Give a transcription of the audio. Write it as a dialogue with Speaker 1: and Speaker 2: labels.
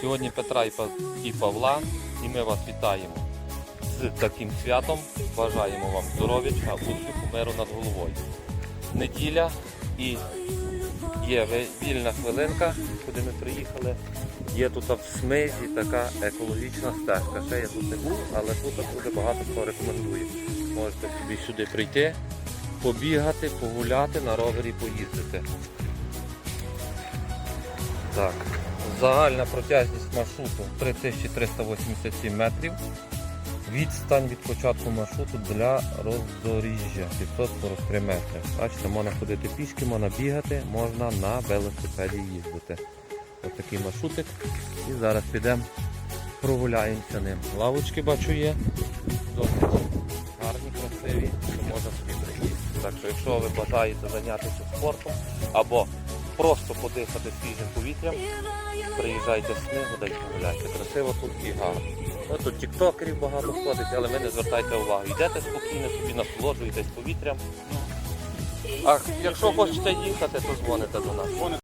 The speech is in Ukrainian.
Speaker 1: Сьогодні Петра і Павла, і ми вас вітаємо з таким святом. Бажаємо вам здоров'ячка, успіху, миру над головою. Неділя і є вільна хвилинка, куди ми приїхали. Є тут в смизі така екологічна стежка. Ще я тут не був, але тут дуже багато хто рекомендує. Можете собі сюди прийти, побігати, погуляти, на ровері поїздити. Так, загальна протяжність маршруту 3387 метрів. Відстань від початку маршруту для роздоріжжя 543 метри. Бачите, можна ходити пішки, можна бігати, можна на велосипеді їздити. Ось такий маршрутик. І зараз підемо прогуляємося ним. Лавочки бачу є. Досить гарні, красиві, можна собі прийти. Так що, якщо ви бажаєте зайнятися спортом або просто подихати свіжим повітрям, приїжджайте з ним, дайте гуляйте. Красиво тут і гарно. Тут тіктокерів багато ходить, але ви не звертайте увагу. Йдете спокійно, собі насолоджуєтесь повітрям. А якщо хочете їхати, то дзвоните до нас.